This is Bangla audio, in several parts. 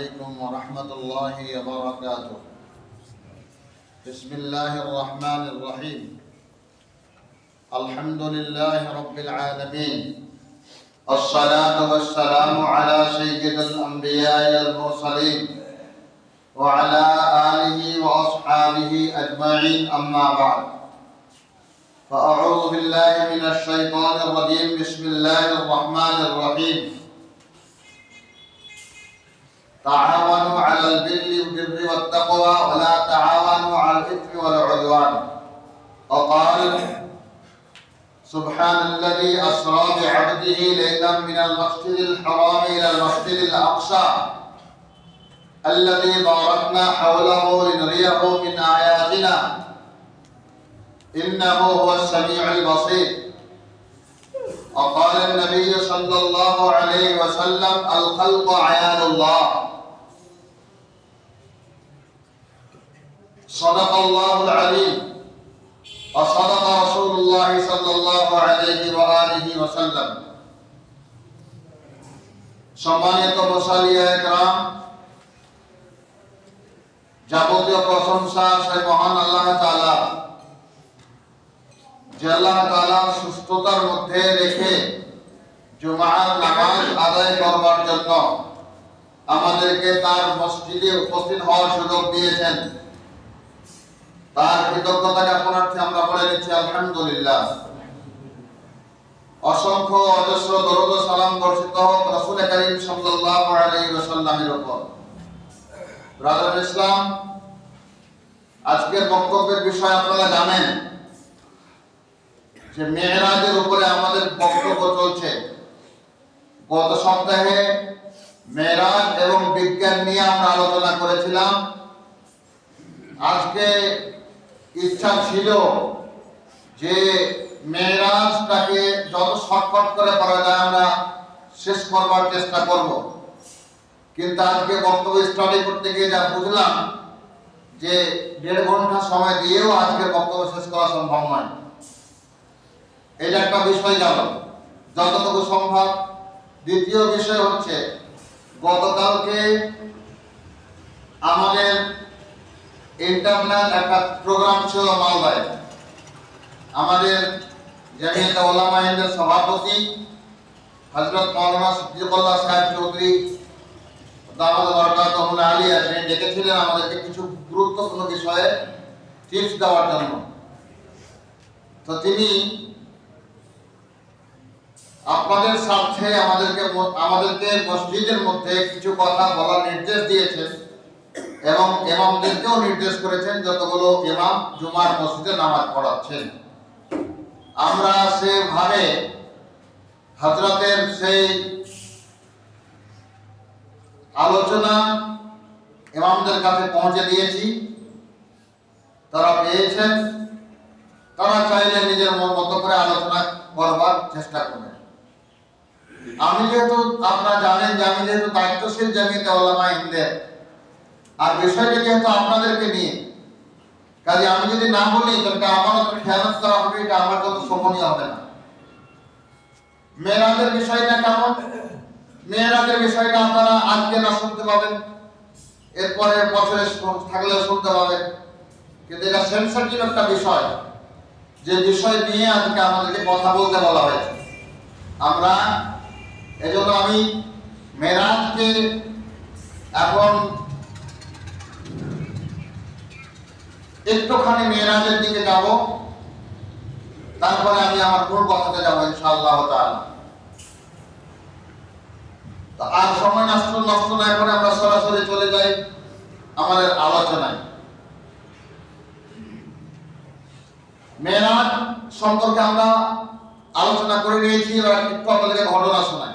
عليكم ورحمة الله وبركاته. بسم الله الرحمن الرحيم. الحمد لله رب العالمين. الصلاة والسلام على سيد الأنبياء المرسلين وعلى آله وأصحابه أجمعين أما بعد. فأعوذ بالله من الشيطان الرجيم. بسم الله الرحمن الرحيم. تعاونوا على البر والتقوى ولا تعاونوا على الإثم والعدوان وقال سبحان الذي أسرى بعبده ليلا من المسجد الحرام إلى المسجد الأقصى. الذي باركنا حوله لنريه من آياتنا. إنه هو السميع البصير. وقال النبي صلى الله عليه وسلم الخلق عيال الله صدق الله العليم وصدق رسول الله صلى الله عليه وآله وسلم সম্মানিত মুসালিয়া একরাম যাবতীয় প্রশংসা সেই মহান আল্লাহ তাআলা যে আল্লাহ সুস্থতার মধ্যে রেখে জুমার নামাজ আদায় করবার জন্য আমাদেরকে তার মসজিদে উপস্থিত হওয়ার সুযোগ দিয়েছেন। তার কৃতজ্ঞতা জ্ঞাপনার্থে আমরা বলে নিচ্ছি আলহামদুলিল্লাহ। অসংখ্য অজস্র দরুদ সালাম বর্ষিত হোক রাসূল করিম সাল্লাল্লাহু আলাইহি ওয়াসাল্লামের উপর। ব্রাদার ইসলাম, আজকের বক্তব্যের বিষয় আপনারা জানেন। যে মেয়েরাজের উপরে আমাদের বক্তব্য চলছে। গত সপ্তাহে মেয়েরাজ এবং বিজ্ঞান নিয়ে আমরা আলোচনা করেছিলাম। আজকে ইচ্ছা ছিল যে মেয়েরাজটাকে যত শর্টকাট করে করা যায়, আমরা শেষ করবার চেষ্টা করব। কিন্তু আজকে বক্তব্য স্টাডি করতে গিয়ে যা বুঝলাম যে দেড় ঘণ্টা সময় দিয়েও আজকে বক্তব্য শেষ করা সম্ভব নয়। এটা একটা বিষয় গেল যতটুকু সম্ভব, দ্বিতীয় বিষয় হচ্ছে, গতকালকে আমাদের ইন্টারনাল একটা প্রোগ্রাম ছিল মালদায়। আমাদের জামিয়াত ওলামা হিন্দের সভাপতি হজরত মৌলানা সিদ্দিকুল্লাহ সাহেব চৌধুরী দামাদ বরকাত আলী তিনি ডেকেছিলেন আমাদেরকে কিছু গুরুত্বপূর্ণ বিষয়ে টিপস দেওয়ার জন্য। তো তিনি আপনাদের সাথে আমাদেরকে আমাদেরকে মসজিদের মধ্যে কিছু কথা বলার নির্দেশ দিয়েছেন এবং ইমামদেরকেও নির্দেশ করেছেন যতগুলো ইমাম জুমার মসজিদে নামাজ পড়াচ্ছেন। আমরা সেভাবে হজরতের সেই আলোচনা ইমামদের কাছে পৌঁছে দিয়েছি। তারা পেয়েছেন। তারা চাইলে নিজের মতো করে আলোচনা করবার চেষ্টা করবেন। আমি যেহেতু আপনারা জানেন যে আমি যেহেতু দায়িত্বশীল জামিয়াতে ওলামা ইন্দের আর বিষয়টা যেহেতু আপনাদেরকে নিয়ে, কাজে আমি যদি না বলি, তাহলে আমার খেয়ালত করা হবে, এটা আমার জন্য শোভনীয় হবে না। মেয়েরাদের বিষয়টা কেমন? মেয়েরাদের বিষয়টা আপনারা আজকে না শুনতে পাবেন। এরপরে বছরে থাকলে শুনতে পাবেন। কিন্তু এটা সেন্সিটিভ একটা বিষয়। যে বিষয় নিয়ে আজকে আমাদেরকে কথা বলতে বলা হয়েছে। আমরা এজন্য আমি মেরাজকে এখন একটুখানি মেয়েরাজের দিকে যাব। তারপরে আমি আমার মূল কথাতে যাব ইনশাআল্লাহ আর সময় নষ্ট নষ্ট না করে আমরা সরাসরি চলে যাই আমাদের আলোচনায়। মেয়েরাজ সম্পর্কে আমরা আলোচনা করে নিয়েছি, এবার একটু আপনাদেরকে ঘটনা শোনাই।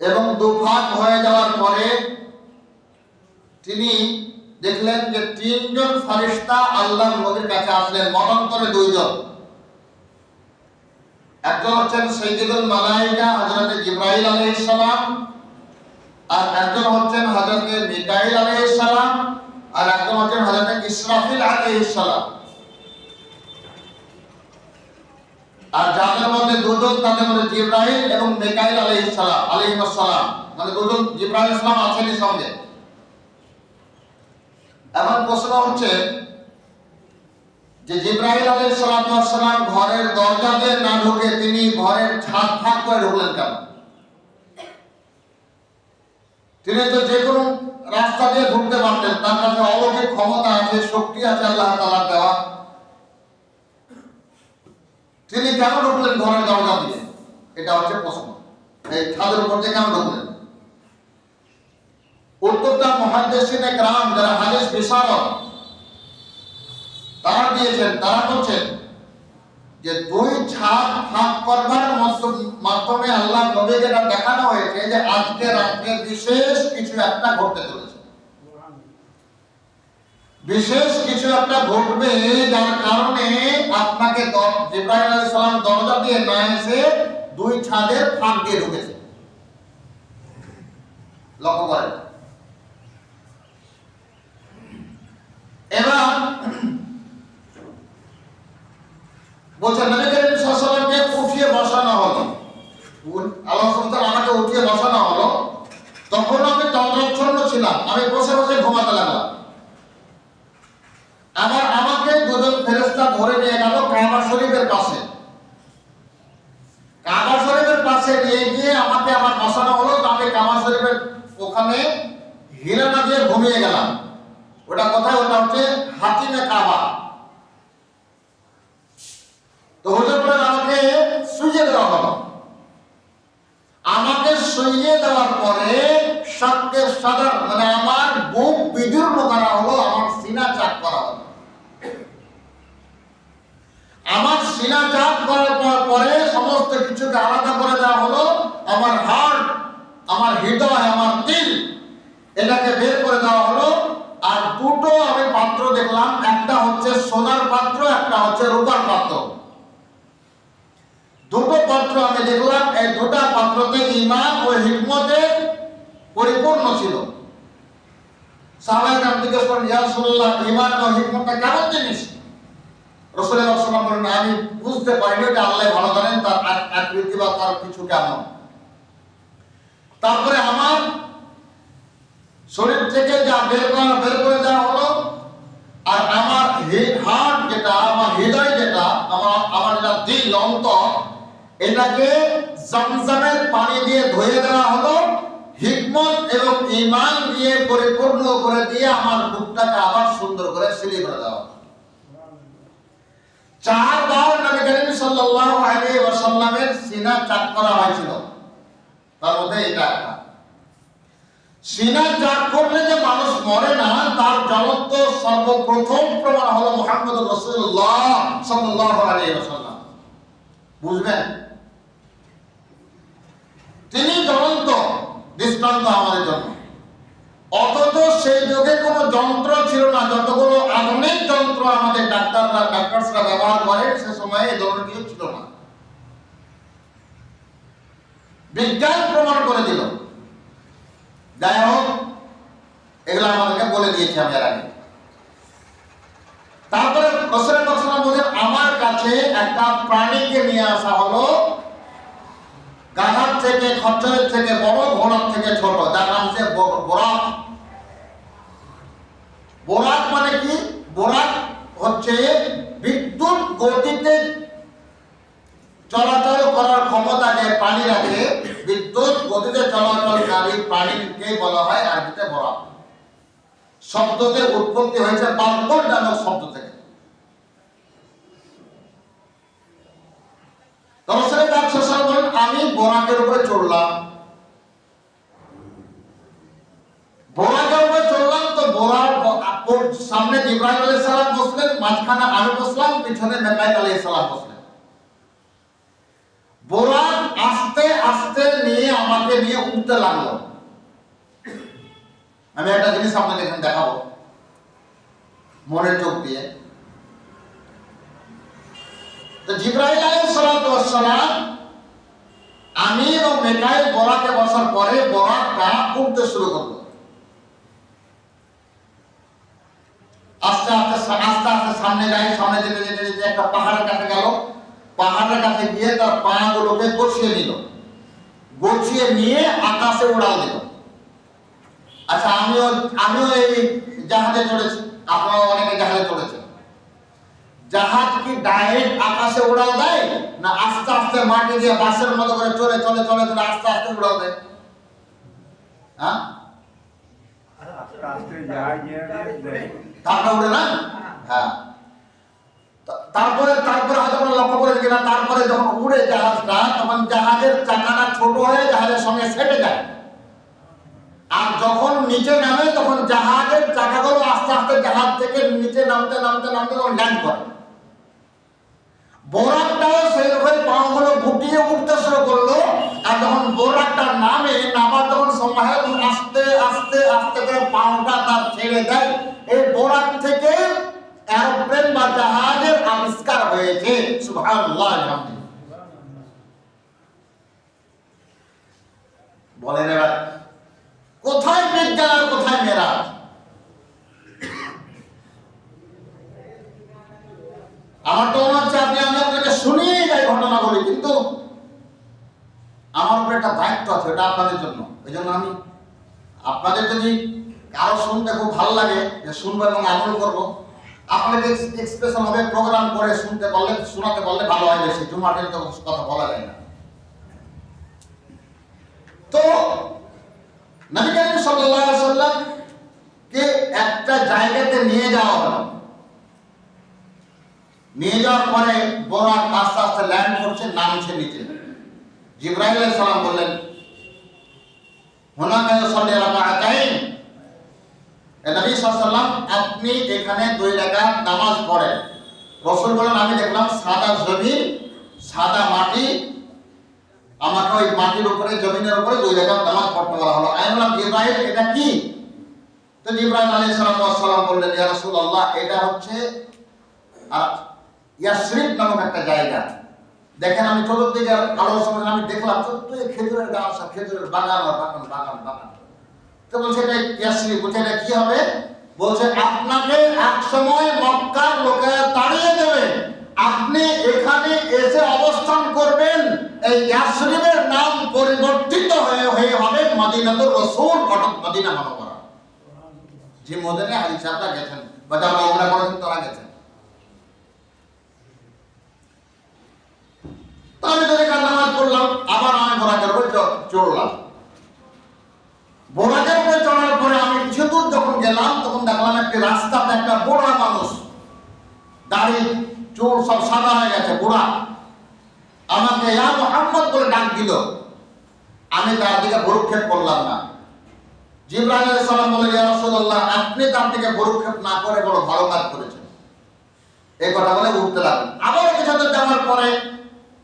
এবং দুভাগ হয়ে যাওয়ার পরে তিনি দেখলেন যে তিনজন ফারিস্তা আল্লাহ নবীর কাছে আসলেন, মতান্তরে দুইজন। একজন হচ্ছেন সৈয়দুল মালাইকা, হযরত জিব্রাইল আলাইহিস সালাম, আর একজন হচ্ছেন হযরত মিকাইল আলাইহিস সালাম, আর একজন হচ্ছেন হযরত ইসরাফিল আলাইহিস সালাম। আর যাদের মধ্যে দুজন, তাদের মধ্যে জিব্রাইল এবং মিকাইল আলাইহিস সালাম আলাইহিস সালাম মানে দুজন জিব্রাইল সালাম আছেনই সঙ্গে। এখন প্রশ্ন হচ্ছে যে জিব্রাহিম আলী সালাম ঘরের দরজা দিয়ে না ঢুকে তিনি ঘরের ছাদ ফাঁক করে ঢুকলেন কেন? তিনি তো যে কোনো রাস্তা দিয়ে ঢুকতে পারতেন, তার কাছে অলৌকিক ক্ষমতা আছে, শক্তি আছে আল্লাহ তালার দেওয়া। তিনি কেন ঢুকলেন? ঘরের দরজা দিয়ে। এটা হচ্ছে প্রশ্ন। এই ছাদের উপর দিয়ে কেন ঢুকলেন? উত্তরটা মহাদেশিনে গ্রাম যারা হাদিস বিশারদ, তারা দিয়েছেন, তারা বলছেন যে দুই ছাদ ফাঁক করবার মাধ্যমে আল্লাহ নবীকে দেখানো হয়েছে, যে আজকে রাত্রে বিশেষ কিছু একটা ঘটতে চলেছে। বিশেষ কিছু একটা ঘটবে যার কারণে আপনাকে জিব্রাহিম সালাম দরজা দিয়ে না এসে দুই ছাদের ফাঁক দিয়ে ঢুকেছে। লক্ষ্য করেন। এবার বলছেন নবী করিম সাল্লাল্লাহু উঠিয়ে বসানো হলো উন- আল্লাহ সুবহানাহু আমাকে উঠিয়ে বসানো হলো তখন আমি তন্দ্রাচ্ছন্ন ছিলাম আমি বসে বসে ঘুমাতে লাগলাম আবার আমাকে দুজন ফেরেশতা ধরে নিয়ে গেল কাবা শরীফের পাশে কাবা শরীফের পাশে নিয়ে গিয়ে আমাকে আবার বসানো হলো তো আমি কাবা শরীফের ওখানে হিরানা দিয়ে ঘুমিয়ে গেলাম ওটা কোথায় ওটা হচ্ছে হাতিমে কাবা তো হুজুর বলেন আমাকে শুইয়ে দেওয়া হলো আমাকে শুইয়ে দেওয়ার পরে সাতকে সাদা মানে আমার বুক বিদীর্ণ করা হলো আমার সিনা চাপ করা হলো আমার সিনা চাপ করার পর পরে সমস্ত কিছুকে আলাদা করে দেওয়া হলো আমার হার্ট আমার হৃদয় আমার দিল এটাকে বের করে দেওয়া হলো আর দুটো আমি পাত্র দেখলাম একটা হচ্ছে সোনার পাত্র একটা হচ্ছে রূপার পাত্র দুটো পাত্র আমি দেখলাম এই দুটা পাত্রতে ইমান ও হিকমতে পরিপূর্ণ ছিল। জিজ্ঞেস করেন ও হিকমতটা কেমন জিনিস? বলেন, আমি বুঝতে পারিনি আল্লাহ ভালো জানেন, তার আকৃতি বা তার কিছু কেমন? তারপরে আমার শরীর থেকে যা বের করা, বের করে দেওয়া হলো, আর আমার হার্ট যেটা, আমার হৃদয় যেটা, আমার আমার যেটা দিল, অন্তর, এটাকে জমজমের পানি দিয়ে ধুয়ে দেওয়া হলো ঈমান দিয়ে পরিপূর্ণ করে দিয়ে আমার বুকটাকে আবার সুন্দর করে সিলি করে ওয়াসাল্লাম। বুঝবেন? তিনি জ্বলন্ত, দৃষ্টান্ত আমাদের জন্য। অথচ সেই যুগে কোনো যন্ত্র ছিল না। যতগুলো আধুনিক যন্ত্র আমাদের ডাক্তাররা, ডাক্তারসরা ব্যবহার করে, সে সময়ে এই ধরনের কিছু ছিল না। বিজ্ঞান প্রমাণ করে দিল। যাই হোক, এগুলো আমাদেরকে বলে দিয়েছে আমি আগে। তারপরে বলেন আমার কাছে একটা প্রাণীকে নিয়ে আসা হলো গাধার থেকে খচ্চরের থেকে, বড় ঘোড়ার থেকে ছোট। যার নাম হচ্ছে বোরাক। বোরাক মানে কি? বোরাক হচ্ছে বিদ্যুৎ গতিতে চলাচল করার ক্ষমতা যে প্রাণী রাখে। বিদ্যুৎ গতিতে চলাচলকারী প্রাণীকে বলা হয় আরবিতে বোরাক। শব্দতে উৎপত্তি হয়েছে বাল্বর নামক শব্দ থেকে দর্শনের কাজ শেষ হওয়ার পরে আমি বোরাকের উপরে চড়লাম বোরাকের উপরে চড়লাম তো বোরার ব- আপ- সামনে ইব্রাহিম আলাইহিস সালাম আমি বসলাম, পিছনে সালাম বসলেন। বোরাক নিয়ে আমাকে নিয়ে উঠতে লাগল। আমি একটা জিনিস আপনাকে এখানে দেখাবো। মনের চোখ দিয়ে। তো জিব্রাইল আলাইহিস সালাতু ওয়াস সালাম আমির ও মেকাইল বরাকে বসার পরে বরাকটা উঠতে শুরু করল আস্তে আস্তে সা- আস্তে আস্তে সামনে যায় সামনে যেতে যেতে যেতে একটা পাহাড়ের কাছে গেল। পাহাড়ের কাছে গিয়ে তার পা গুলোকে গছিয়ে নিল। গছিয়ে নিয়ে আকাশে উড়াল দিল। আচ্ছা আমিও আমিও এই জাহাজে চড়েছি। আপনারা অনেকে জাহাজে চড়েছেন। জাহাজ কি ডাইরেক্ট আকাশে উড়াল দেয় না আস্তে আস্তে মাটি দিয়ে বাসের মতো করে চলে চলে চলে চলে আস্তে আস্তে উড়াল দেয়? হ্যাঁ? তারপরে উড়ে না? হ্যাঁ। তা- তারপরে তারপরে হয়তো আমরা লক্ষ্য করে কিনা, তারপরে যখন উড়ে জাহাজটা, তখন জাহাজের চাকাটা ছোট হয়ে জাহাজের সঙ্গে সেটে যায়। আর যখন নিচে নামে, তখন জাহাজের চাকাগুলো আস্তে আস্তে জাহাজ থেকে নিচে নামতে নামতে নামতে তখন ল্যান্ড করে। বোরাকটাও সেইভাবে পাগুলো গুটিয়ে উঠতে শুরু করল। আর যখন বোরাকটা নামে, নামার যখন সময় আস্তে আস্তে আস্তে করে পাউটা তার ছেড়ে দেয়। এই বোরাক থেকে এরোপ্লেন বা জাহাজের আবিষ্কার হয়েছে। বলেন এবার, কোথায় আর কোথায় মেরাজ? আমার তো মনে হচ্ছে আপনি আমি শুনিয়ে যাই ঘটনাগুলি কিন্তু আমার উপরে একটা দায়িত্ব আছে এটা আপনাদের জন্য। এই জন্য আমি আপনাদের যদি কারও শুনতে খুব ভালো লাগে, যে শুনব এবং আমল করব আপনাকে এক্সপ্রেশন হবে প্রোগ্রাম করে শুনতে শোনাতে ভালো হয় বেশি। তো কথা বলা যায় না। তো একটা জায়গাতে নিয়ে যাওয়া নিয়ে যাওয়ার পরে বোরাক আস্তে আস্তে ল্যান্ড করছে নামছে নিচে। আলাইহিস সালাম বললেন হুনাকা ইউসাল্লি রাকাতাইন নবী সাল্লাল্লাহু আপনি এখানে দুই রাকাত নামাজ পড়েন। রাসূল বলেন, আমি দেখলাম সাদা জমিন, সাদা মাটি, আমাকে ওই মাটির উপরে, জমিনের উপরে দুই রাকাত নামাজ পড়তে বলা হলো। আমি বললাম, জিব্রাইল, এটা কি? তো জিব্রাইল আলাইহিস সালাম বললেন, ইয়া রাসূলুল্লাহ, এটা হচ্ছে, আর ইয়াসরিফ নামক একটা জায়গা। দেখেন আমি চতুর্দিকে সময় আমি দেখলাম, চতুর্দিকে খেজুরের গাছ, খেজুরের বাগান বাগান বাগান বাগান। তো বলছে, এটা ইয়াসরিফ বলছে, এটা কি হবে? বলছে, আপনাকে এক সময় মক্কার লোকেরা তাড়িয়ে দেবে। আপনি এখানে এসে অবস্থান করবেন। এই ইয়াসরিফের নাম পরিবর্তিত হয়ে হয়ে হবে মদিনাতুর রসুল, অর্থাৎ মদিনা মনোবরা। যে মদিনে গেছেন, বা যারা করেছেন, তারা গেছেন। আমি নামাজ পড়লাম, আবার আমি উপরে চ- চড়লাম বোরাকের উপরে চড়ার পরে আমি কিছু দূর যখন গেলাম তখন একটি রাস্তাতে একটা বুড়া মানুষ দাড়ি চুল সব সাদা হয়ে গেছে, বুড়া। আমাকে ইয়া মোহাম্মদ বলে ডাক দিল। আমি তার দিকে ভরুক্ষেপ করলাম না। জিব্রাহিম সালাম বলে ইয়া আপনি তার দিকে ভরুক্ষেপ না করে বড় ভালো কাজ করেছেন। এই কথা বলে উঠতে লাগলেন। আবার কিছু দূর যাওয়ার পরে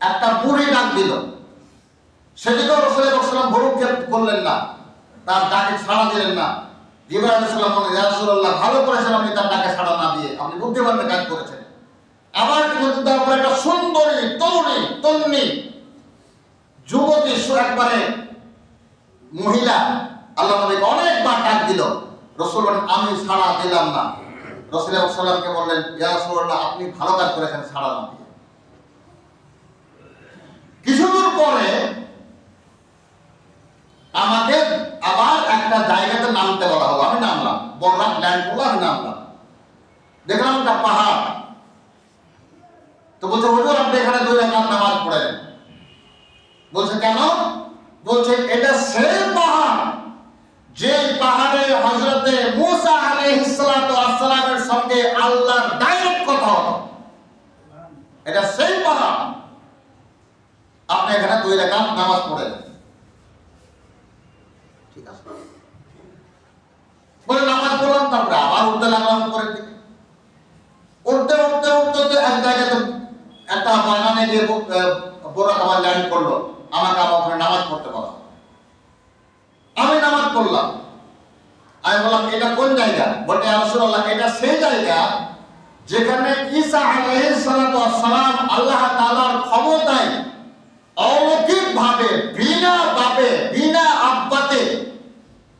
একটা বুড়ি ডাক দিল। সেদিকেও রসুলের সালাম ভরুক্ষেপ করলেন না। তার ডাকে সাড়া দিলেন না। আলাইহিস সালাম বলে ইয়া রাসূলুল্লাহ, ভালো করেছেন আপনি তার ডাকে সাড়া না দিয়ে আপনি বুদ্ধিমানের কাজ করেছেন। আবার কিছু দূর যাওয়ার পরে একটা সুন্দরী, তরুণী, তন্নি, যুবতী একবারে মহিলা আল্লাহ নবীকে অনেকবার ডাক দিল। রসুল আমি সাড়া দিলাম না। রসুল সাল্লামকে বললেন, ইয়া রাসূলুল্লাহ, আপনি ভালো কাজ করেছেন সাড়া না দিয়ে। কিছু দূর পরে আমাকে আবার একটা জায়গাতে নামতে বলা হলো। আমি নামলাম। বললাম, ল্যান্ড করল আমি নামলাম। দেখলাম একটা পাহাড়। তো বলছে, হুজুর, আপনি এখানে দুই রাকাত নামাজ পড়েন। বলছে, কেন? বলছে, এটা সেই পাহাড় যে পাহাড়ে হযরতে মুসা আলাইহিস সালাতু সঙ্গে আল্লাহর ডাইরেক্ট কথা হতো এটা সেই পাহাড়। আপনি এখানে দুই রাকাত নামাজ পড়েন। ঠিক আছে? বলে নামাজ পড়লাম তারপরে আবার উঠতে লাগলাম পরের দিকে। উঠতে উঠতে উঠতে এক জায়গাতে একটা বাগানে আহ, বোরা ল্যান্ড করল আমাকে আবার ওখানে নামাজ পড়তে বলা। করলাম আমি বললাম এটা কোন জায়গা? বলতে রাসূলুল্লাহ এটা সেই জায়গা যেখানে ঈসা আল্লাহ ক্ষমতায় অলৌকিক ভাবে বিনা বাপে বিনা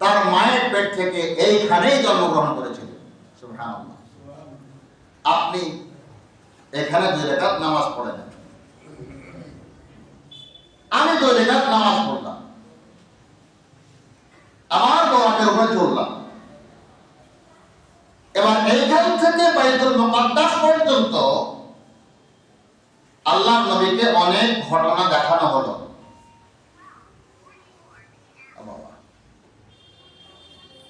তার মায়ের পেট থেকে এইখানেই জন্মগ্রহণ সুবহানাল্লাহ। আপনি এখানে দুই রেখাত নামাজ পড়ে নেন আমি দুই রেখাত নামাজ পড়লাম। আমার বরাতের উপরে চললাম এবার এইখান থেকে বাইতুল মুকাদ্দাস পর্যন্ত আল্লাহ নবীকে অনেক ঘটনা দেখানো হলো ও বাবা।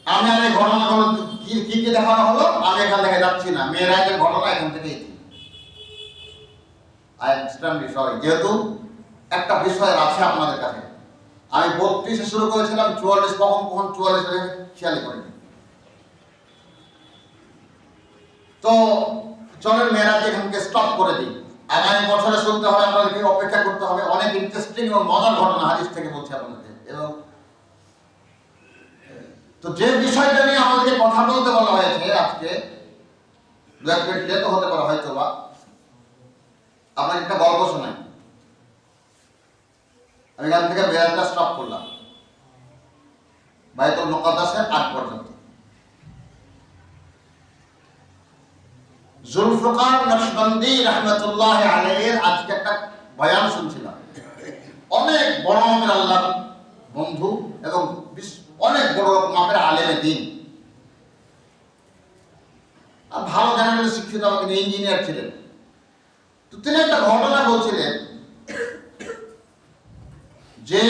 আমি আর এই ঘটনাগুলো কি কি কি দেখানো হলো? আমি এখান থেকে যাচ্ছি না। মেয়েরাজের ঘটনা এখান থেকেই। আই এক্সট্রিমলি সরি যেহেতু একটা বিষয় আছে আপনাদের কাছে। আমি বত্রিশে শুরু করেছিলাম, চুয়াল্লিশ কখন কখন চুয়াল্লিশ হয়ে খেয়ালই করিনি। তো চলেন মেয়েরাকে এখানকে স্টপ করে দিই। আগামী বছরে শুনতে হবে, আপনাদেরকে অপেক্ষা করতে হবে। অনেক ইন্টারেস্টিং এবং মজার ঘটনা হাদিস থেকে বলছি আপনাদেরকে। এবং তো যে বিষয়টা নিয়ে আমাদেরকে কথা বলতে বলা হয়েছে আজকে দু এক মিনিট লেট হতে পারে হয়তো বা। আপনাকে একটা গল্প শোনাই। আমি এখান থেকে বেড়াটা স্টপ করলাম। বাইতুল মুকাদ্দাসের আগ পর্যন্ত। জুলফিকার নকশবন্দি রহমতুল্লাহ আলাইহির আজকে একটা বয়ান শুনছিলাম। অনেক বড় আল্লাহ বন্ধু এবং বিশ- অনেক বড় মাপের আলেমে দিন। আর ভালো জানার শিক্ষিত আমাদের ইঞ্জিনিয়ার ছিলেন। তো তিনি একটা ঘটনা বলছিলেন যে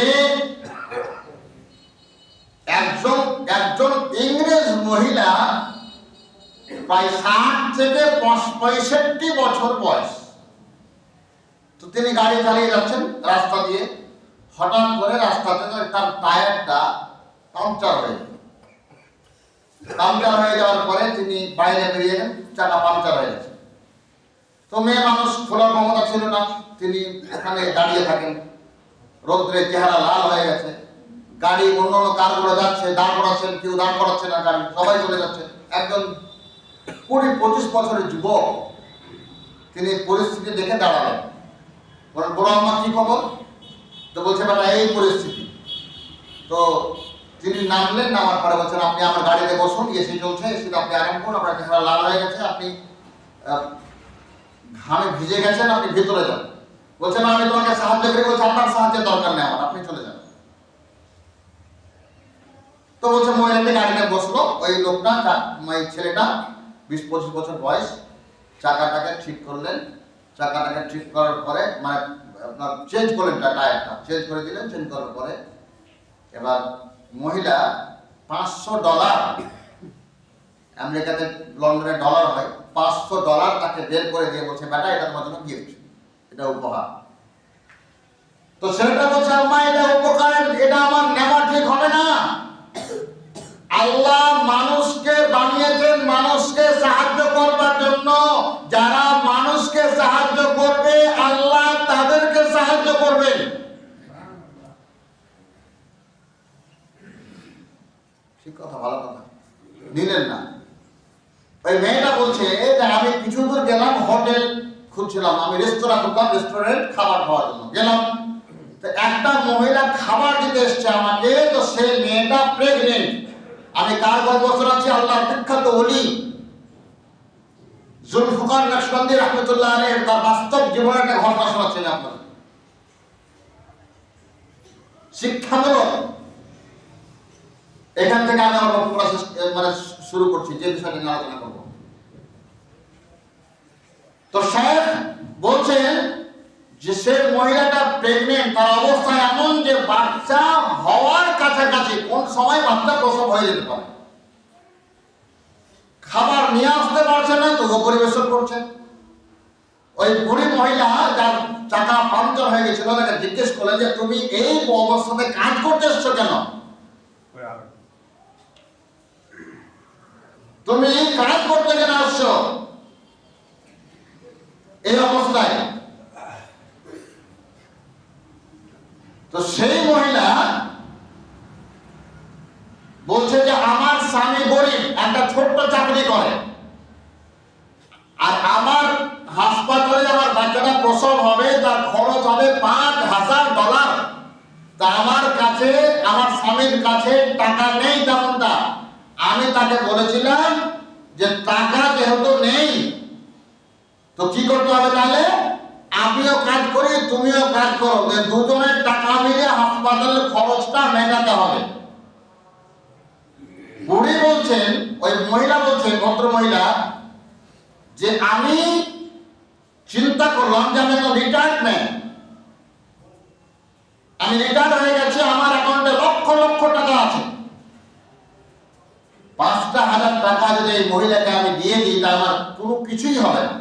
একজন একজন ইংরেজ মহিলা প্রায় ষাট থেকে পঁয়ষট্টি বছর বয়স। তো তিনি গাড়ি চালিয়ে যাচ্ছেন রাস্তা দিয়ে। হঠাৎ করে রাস্তাতে তার টায়ারটা পাংচার হয়ে পাংচার হয়ে যাওয়ার পরে তিনি বাইরে বেরিয়ে গেলেন চাকা পাংচার হয়ে গেছে। তো মেয়ে মানুষ খোলার ক্ষমতা ছিল না, তিনি এখানে দাঁড়িয়ে থাকেন। রৌদ্রে চেহারা লাল হয়ে গেছে। গাড়ি, অন্য অন্য কারগুলো যাচ্ছে, দাঁড় করাচ্ছেন, কেউ দাঁড় করাচ্ছে না, গাড়ি, সবাই চলে যাচ্ছে। একজন কুড়ি পঁচিশ বছরের যুবক, তিনি পরিস্থিতি দেখে দাঁড়ালেন। বলেন বড় আমার কি খবর? তো বলছে, বেটা, এই পরিস্থিতি। তো তিনি নামলেন নামার পরে বলছেন, আপনি আমার গাড়িতে বসুন, এসি চলছে এসিতে আপনি আরাম করুন, আপনার চেহারা লাল হয়ে গেছে, আপনি ঘামে ভিজে গেছেন, আপনি ভিতরে যান। বলছেন আমি তোমাকে সাহায্য করি। বলছে, আপনার সাহায্যের দরকার নেই আমার, আপনি চলে যান। তো বলছে মহিলাটি গাড়িতে বসল? ওই লোকটা ওই ছেলেটা, বিশ পঁচিশ বছর বয়স, চাকাটাকে ঠিক করলেন। চাকাটাকে ঠিক করার পরে মানে আপনার চেঞ্জ করলেন টায়ারটা, চেঞ্জ করে দিলেন, চেঞ্জ করার পরে, এবার মহিলা পাঁচশো ডলার, আমেরিকাতে লন্ডনে ডলার হয়, পাঁচশো ডলার তাকে বের করে দিয়ে বলছে, বেটা, এটা তোমার জন্য গিফট এটা উপহার। তো ছেলেটা বলছে, আম্মা, এটা উপকার, এটা আমার নেওয়া ঠিক হবে না আল্লাহ মানুষকে বানিয়েছেন, মানুষকে সাহায্য করবার জন্য যারা মানুষকে সাহায্য করবে আল্লাহ তাদেরকে সাহায্য করবেন ঠিক কথা, ভালো কথা। নিলেন না। ওই মেয়েটা বলছে যে আমি কিছু দূর গেলাম, হোটেল খুঁজছিলাম। আমি রেস্তোরাঁ খুঁজলাম রেস্টুরেন্ট খাবার খাওয়ার জন্য। গেলাম। তো একটা মহিলা খাবার দিতে এসছে আমাকে, তো সেই মেয়েটা প্রেগনেন্ট আমি কার গল্প শোনাচ্ছি আল্লাহ বিখ্যাত অলি জুলফুকার নকশবন্দি রহমতুল্লাহ আলাইহি, তার বাস্তব জীবনের একটা ঘটনা শোনাচ্ছেন আপনার শিক্ষামূলক এখান থেকে আমি আমার বক্তব্য মানে শুরু করছি, যে বিষয়টা নিয়ে আলোচনা করব। তো সাহেব বলছেন যে সে মহিলাটা প্রেগনেন্ট তার অবস্থা এমন যে বাচ্চা হওয়ার কাছাকাছি কোন সময় বাচ্চা প্রসব হয়ে যেতে পারে। খাবার নিয়ে আসতে পারছে না তো পরিবেশন করছে। ওই বুড়ি মহিলা যার চাকা পাঞ্চার হয়ে গেছিল, তাকে জিজ্ঞেস করলেন যে, তুমি এই অবস্থাতে কাজ করতে এসছো কেন করে আর তুমি কাজ করতে কেন আসছো। এই অবস্থায়। তো সেই মহিলা বলছে যে আমার স্বামী গরিব, একটা ছোট্ট চাকরি করে। আর আমার হাসপাতালে আমার বাচ্চাটা প্রসব হবে, তার খরচ হবে পাঁচ হাজার ডলার। তা আমার কাছে, আমার স্বামীর কাছে টাকা নেই তেমনটা। আমি তাকে বলেছিলাম যে টাকা যেহেতু নেই, তো কি করতে হবে তাহলে? আমিও কাজ করি, তুমিও কাজ করো। দুজনের টাকা মিলে হাসপাতালের খরচটা মেটাতে হবে। বুড়ি বলছেন, ওই মহিলা বলছেন, ভদ্র মহিলা, যে আমি চিন্তা করলাম যে আমি তো রিটায়ারমেন্ট আমি রিটায়ার হয়ে গেছি, আমার অ্যাকাউন্টে লক্ষ লক্ষ টাকা আছে। পাঁচটা হাজার টাকা যদি এই মহিলাকে আমি দিয়ে দিই, তা আমার কোনো কিছুই হবে না।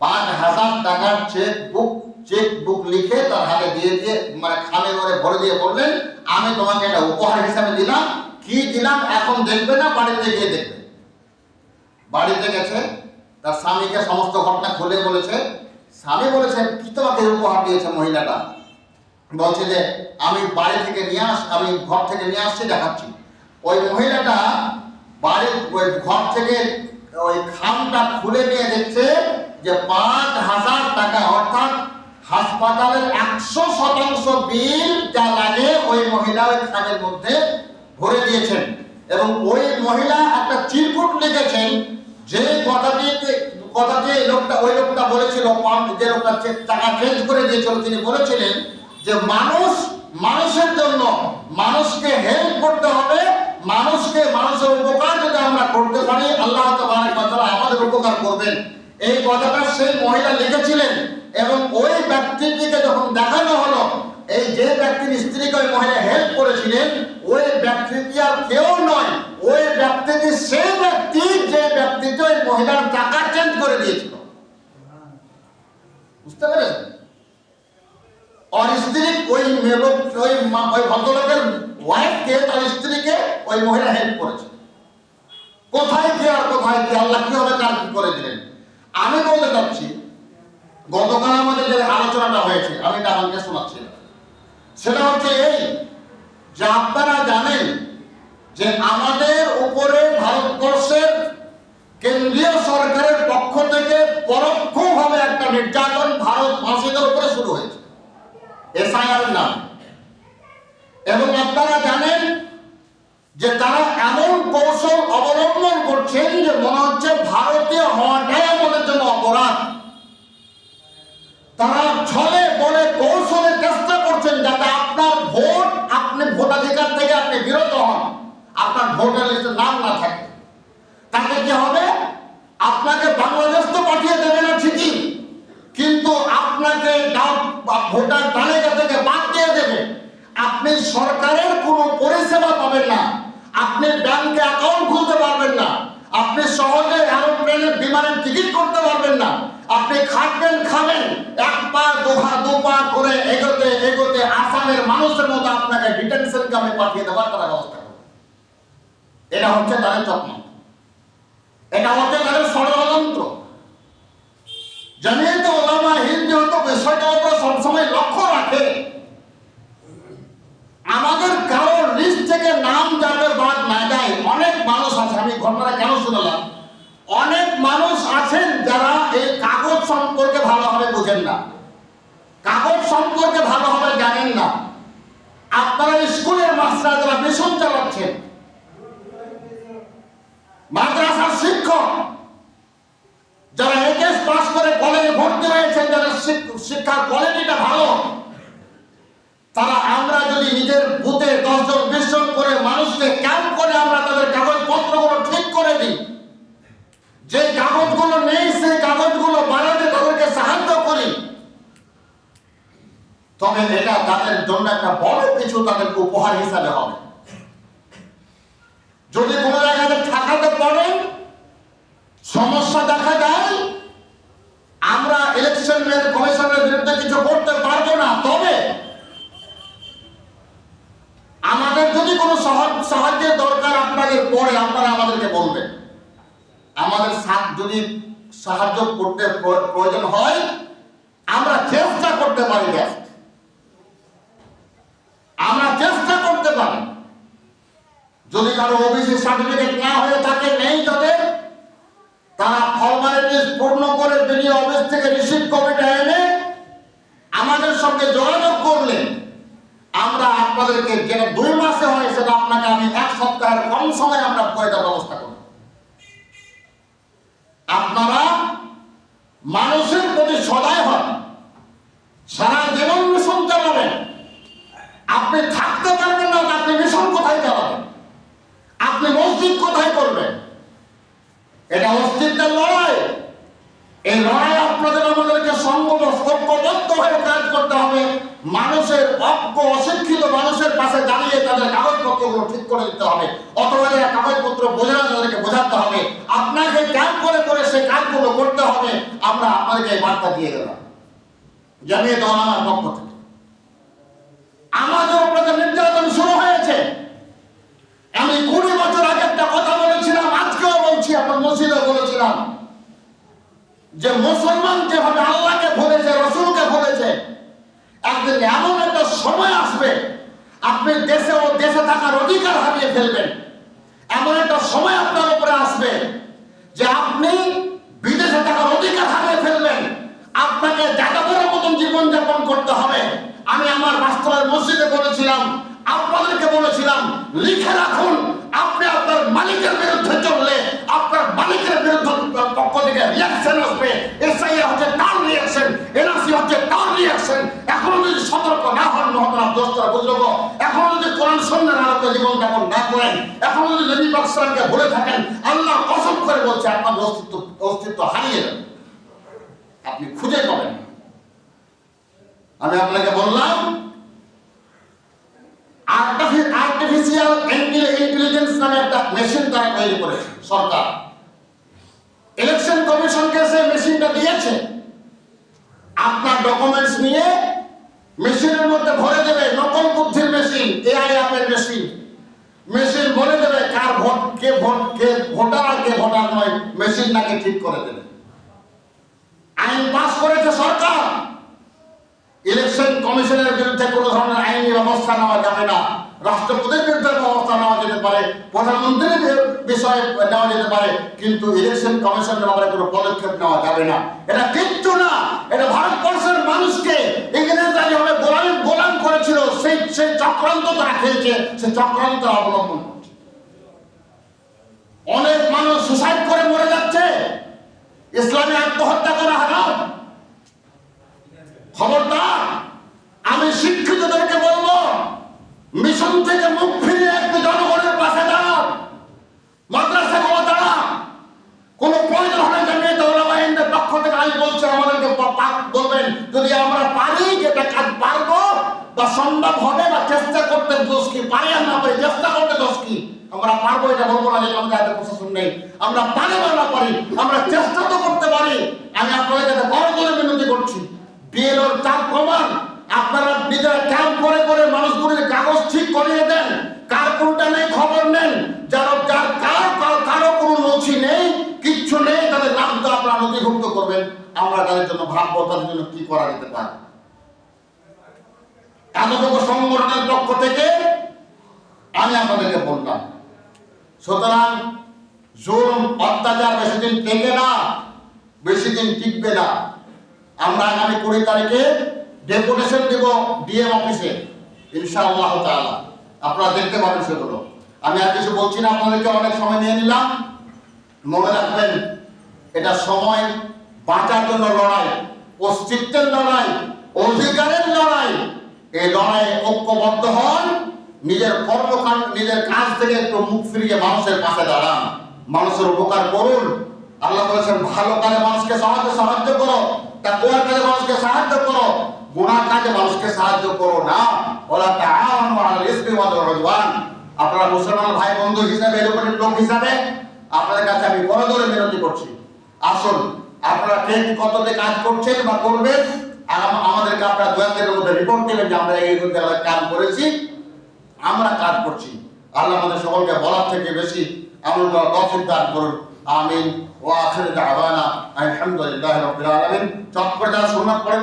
পাঁচ হাজার টাকার চেক বুক চেক বুক লিখে তার হাতে দিয়ে দিয়ে মানে খামে করে ভরে দিয়ে বললেন, আমি তোমাকে এটা উপহার হিসাবে দিলাম। কি দিলাম এখন দেখবে না, বাড়িতে গিয়ে দেখবে। বাড়িতে গেছে, তার স্বামীকে সমস্ত ঘটনা খুলে বলেছে। স্বামী বলেছে, কি তোমাকে উপহার দিয়েছে মহিলাটা? বলছে যে, আমি বাড়ি থেকে নিয়ে আস, আমি ঘর থেকে নিয়ে আসছি, দেখাচ্ছি। ওই মহিলাটা বাড়ির ওই ঘর থেকে ওই খামটা খুলে নিয়ে দেখছে যে পাঁচ হাজার টাকা, অর্থাৎ হাসপাতালের একশো শতাংশ বিল যা লাগে ওই মহিলা ওই খামের মধ্যে ভরে দিয়েছেন। এবং ওই মহিলা একটা চিরকুট লিখেছেন, যে কথাটিতে কথাটি লোকটা, ওই লোকটা বলেছিল যে লোকটা টাকা চেঞ্জ করে দিয়েছিল, তিনি বলেছিলেন যে মানুষ, মানুষের জন্য মানুষকে হেল্প করতে হবে মানুষকে মানুষের উপকার যদি আমরা করতে পারি, আল্লাহ আমাদের উপকার করবেন। এই কথাটা সেই মহিলা লিখেছিলেন এবং ওই ব্যক্তিটিকে যখন দেখানো হলো, এই যে ব্যক্তির স্ত্রীকে ওই মহিলা হেল্প করেছিলেন, ওই ব্যক্তিটি আর কেউ নয়, ওই ব্যক্তিটি সেই ব্যক্তি, যে ব্যক্তিটি ওই মহিলার টাকা চেঞ্জ করে দিয়েছিল। বুঝতে পেরেছেন? ওর স্ত্রী ওই ওই ভদ্রলোকের ওয়াইফকে তার স্ত্রীকে ওই মহিলা হেল্প করেছে। কোথায় কি আর কোথায় কি আল্লাহ কীভাবে কার কি করে দিলেন? আমি বলতে চাচ্ছি, গতকাল আমাদের যে আলোচনাটা হয়েছে, আমি এটা আমাকে শোনাচ্ছি। সেটা হচ্ছে এই যে আপনারা জানেন যে আমাদের উপরে ভারতবর্ষের কেন্দ্রীয় সরকারের পক্ষ থেকে পরোক্ষভাবে একটা নির্যাতন ভারতবাসীদের উপরে শুরু হয়েছে। এসআইআর নাম। এবং আপনারা জানেন যে তারা এমন কৌশল অবলম্বন করছেন যে মনে হচ্ছে ভারতীয় হওয়াটাই আমাদের জন্য অপরাধ। তারা ছলে বলে কৌশলে চেষ্টা করছেন যাতে আপনার ভোট, আপনি ভোটাধিকার থেকে আপনি বিরত হন। আপনার ভোটার লিস্টে নাম না থাকে। তাতে কি হবে? আপনাকে বাংলাদেশ তো পাঠিয়ে দেবে না ঠিকই। কিন্তু আপনাকে ভোটার তালিকা থেকে বাদ দিয়ে দেবে। আপনি সরকারের কোনো পরিষেবা পাবেন না। আপনি ব্যাংকে অ্যাকাউন্ট খুলতে পারবেন না। আপনি সহজে এরোপ্লেনের বিমানের টিকিট করতে পারবেন না। আপনি খাটবেন, খাবেন, এক পা, দু পা দু পা করে এগোতে এগোতে আসামের মানুষের মতো আপনাকে ডিটেনশন ক্যাম্পে পাঠিয়ে দেওয়ার তারা ব্যবস্থা এটা হচ্ছে তাদের চক্র এটা হচ্ছে তাদের ষড়যন্ত্র। জানিয়ে তো ওলামা হিন্দ যেহেতু বিষয়টার উপরে সবসময় লক্ষ্য রাখে। আমাদের কারোর লিস্ট থেকে নাম যাতে বাদ না যায়, অনেক মানুষ আছে। আমি ঘটনাটা কেন শুনলাম? অনেক মানুষ আছেন যারা এই কাগজ সম্পর্কে ভালোভাবে বোঝেন না। কাগজ সম্পর্কে ভালোভাবে জানেন না। আপনারা স্কুলের মাস্টার যারা মিশন চালাচ্ছেন। মাদ্রাসার শিক্ষক, যারা এইচএস পাস করে কলেজে ভর্তি হয়েছেন, যারা শিক- শিক্ষার কোয়ালিটিটা ভালো তারা আমরা যদি নিজের বুথে দশজন বিশ জন করে মানুষকে ক্যাম্প করে আমরা তাদের কাগজপত্রগুলো ঠিক করে দিই, যে কাগজগুলো নেই, সেই কাগজগুলো বানাতে তাদেরকে সাহায্য করি। তবে এটা তাদের জন্য একটা বড় কিছু তাদের উপহার হিসাবে হবে। যদি কোনো জায়গাতে ঠাকাতে পারেন সমস্যা দেখা যায় আমরা ইলেকশন কমিশনের বিরুদ্ধে কিছু করতে পারব না। তবে আমাদের যদি কোনো সাহায্যের দরকার আপনাদের পড়ে আপনারা আমাদেরকে বলবেন আমাদের সাথ- যদি সাহায্য করতে প্রয়োজন হয়, আমরা চেষ্টা করতে পারি just। আমরা চেষ্টা করতে পারি যদি কারও ওবিসি সার্টিফিকেট না হয়ে থাকে, নেই তাদের তারা ফর্মালিটিস পূর্ণ করে বেরিয়ে অফিস থেকে রিসিভ কপিটা এনে আমাদের সঙ্গে যোগাযোগ করলেন আমরা আপনাদেরকে যেটা দুই মাসে হয় সেটা আপনাকে আমি এক সপ্তাহের কম সময় আমরা করে ব্যবস্থা করব। আপনারা মানুষের প্রতি সদায় হন। সারা জীবন মিশন চালাবেন। আপনি থাকতে পারবেন না, আপনি মিশন কোথায় চালাবেন? আপনি মসজিদ কোথায় করবেন? এটা অস্তিত্বের লড়াই। এই লড়াই আপনাদের আমাদেরকে ঐক্যবদ্ধ হয়ে কাজ করতে হবে। মানুষের অজ্ঞ, অশিক্ষিত মানুষের পাশে দাঁড়িয়ে তাদের কাগজপত্রগুলো ঠিক করে দিতে হবে। অথবা যারা কাগজপত্র বোঝে তাদেরকে বোঝাতে হবে। আপনাকে কাজ করে করে সেই কাজগুলো করতে হবে। আমরা আপনাদেরকে এই বার্তা দিয়ে গেলাম। জানিয়ে দেওয়া আমার পক্ষ থেকে। আমাদের উপরে নির্যাতন শুরু হয়েছে, আমি কুড়ি বছর আগে একটা কথা বলেছিলাম, আজকেও বলছি, আপনার মসজিদে বলেছিলাম। যে মুসলমান যেভাবে আল্লাহকে ভুলেছে, রসুলকে ভুলেছে, একদিন এমন একটা সময় আসবে, আপনি দেশে ও দেশে থাকার অধিকার হারিয়ে ফেলবেন। এমন একটা সময় আপনার উপরে আসবে যে আপনি বিদেশে থাকার অধিকার হারিয়ে ফেলবেন। আপনাকে যাযাবরের মতন জীবনযাপন করতে হবে। আমি আমার বাস্তবের মসজিদে বলেছিলাম আপনাদেরকে বলেছিলাম, লিখে রাখুন, আপনি আপনার মালিকের বিরুদ্ধে চললে, আপনার মালিকের বিরুদ্ধে পক্ষ থেকে রিয়াকশন আসবে। এসআইআর হচ্ছে তার রিয়াকশন এনআরসি হচ্ছে তার রিয়াকশন এখনও যদি সতর্ক না হন, মহতরাম দোস্তরা বুজুর্গ এখনও যদি কোরআন সন্ন্যার আলোকে জীবন যাপন না করেন, এখনও যদি নবী পাকসালামকে ভুলে থাকেন আল্লাহ কসম করে বলছে, আপনার অস্তিত্ব অস্তিত্ব হারিয়ে যাবে। আপনি খুঁজে পাবেন আমি আপনাকে বললাম আর্টিফিশিয়াল ইন্টেলিজেন্স নামে একটা মেশিন তারা তৈরি করেছে, সরকার। ইলেকশন কমিশনকে সে মেশিনটা দিয়েছে। আপনার ডকুমেন্টস নিয়ে মেশিনের মধ্যে ভরে দেবে, নকল বুদ্ধির মেশিন এআই অ্যাপের মেশিন। মেশিন বলে দেবে কার ভোট, কে ভোট, কে ভোটার আর কে ভোটার নয় মেশিন নাকি ঠিক করে দেবে। আইন পাস করেছে সরকার। ইলেকশন কমিশনের বিরুদ্ধে কোনো ধরনের আইনি ব্যবস্থা নেওয়া যাবে না। রাষ্ট্রপতির বিরুদ্ধে ব্যবস্থা নেওয়া যেতে পারে, প্রধানমন্ত্রীর বিষয়ে নেওয়া যেতে পারে, কিন্তু ইলেকশন কমিশনের ব্যাপারে কোনো পদক্ষেপ নেওয়া যাবে না। এটা কিচ্ছু না, এটা ভারতবর্ষের মানুষকে ইংরেজরা যেভাবে গোলাম করেছিল, সেই সেই চক্রান্ত তারা খেলছে, সেই চক্রান্ত অবলম্বন করছে। অনেক মানুষ সুসাইড করে মরে যাচ্ছে। ইসলামে আত্মহত্যা করা হারাম। খবরদার, আমি শিক্ষিতদেরকে বলব, মিশন থেকে মুখ ফিরিয়ে একটু জনগণের পাশে দাঁড়াও। মাদ্রাসা গুলো দাঁড়াও। কোন প্রয়োজন হলে জানিয়ে ওলামাইনদের পক্ষ থেকে আমি বলছি, আমাদেরকে বলবেন, যদি আমরা পারি যেটা কাজ পারব, বা সম্ভব হবে, বা চেষ্টা করতে দোষ কি, পারি আর না পারি, চেষ্টা করতে দোষ কি, আমরা পারব এটা বলব না যে আমাদের হাতে প্রশাসন নেই। আমরা পারি বা না পারি, আমরা চেষ্টা তো করতে পারি। আমি আপনাদের কাছে বড় করে বিনতি বিএলওর চাপ কমান। আপনারা নিজেরা ক্যাম্প করে করে মানুষগুলির কাগজ ঠিক করিয়ে দেন। কার কোনটা নেই খবর নেন। যার যার কার কার- কোনো নথি নেই, কিচ্ছু নেই, তাদের নামটা আপনারা নথিভুক্ত করবেন। আমরা তাদের জন্য ভাববো তাদের জন্য কি করা যেতে পারে। এতটুকু সংগঠনের পক্ষ থেকে আমি আপনাদেরকে বললাম, সুতরাং জুলুম, অত্যাচার বেশি দিন টেকে না বেশি দিন টিকবে না। আমরা আগামী কুড়ি তারিখে ডেপুটেশন দেব ডিএম অফিসে, ইনশাআল্লাহ তাআলা। আপনারা দেখতে পাবেন সেগুলো। আমি আর কিছু বলছি না, আপনাদেরকে অনেক সময় নিয়ে নিলাম। মনে রাখবেন, এটা সময় বাঁচার জন্য লড়াই, অস্তিত্বের লড়াই, অধিকারের লড়াই। এই লড়াইয়ে ঐক্যবদ্ধ হন, নিজের কর্মকাণ্ড, নিজের কাজ থেকে একটু মুখ ফিরিয়ে মানুষের পাশে দাঁড়ান। মানুষের উপকার করুন। আল্লাহ বলেছেন, ভালো কাজে মানুষকে সাহায্য সাহায্য করো। তা কোয়ার কাজে মানুষকে সাহায্য করো, গুনার কাজে মানুষকে সাহায্য করো না। ওলা তাআওয়ানু আলাল ইসমি ওয়াল উদওয়ান। আপনারা মুসলমান ভাই বন্ধু হিসাবে এরকমের লোক হিসাবে, আপনাদের কাছে আমি বড় ধরে বিনতি করছি। আসুন, আপনারা কে কততে কাজ করছেন বা করবেন, আর আমাদেরকে আপনারা দু একদিনের মধ্যে রিপোর্ট দেবেন যে আমরা এই কাজ করেছি, আমরা কাজ করছি। আল্লাহ আমাদের সকলকে বলার থেকে বেশি আমরা তফিক দান করুন। আমিন। ওয়া আখের দাওয়ানা আলহামদুলিল্লাহ রাব্বিল আলামিন। চট করে যারা সুন্নাত পড়েন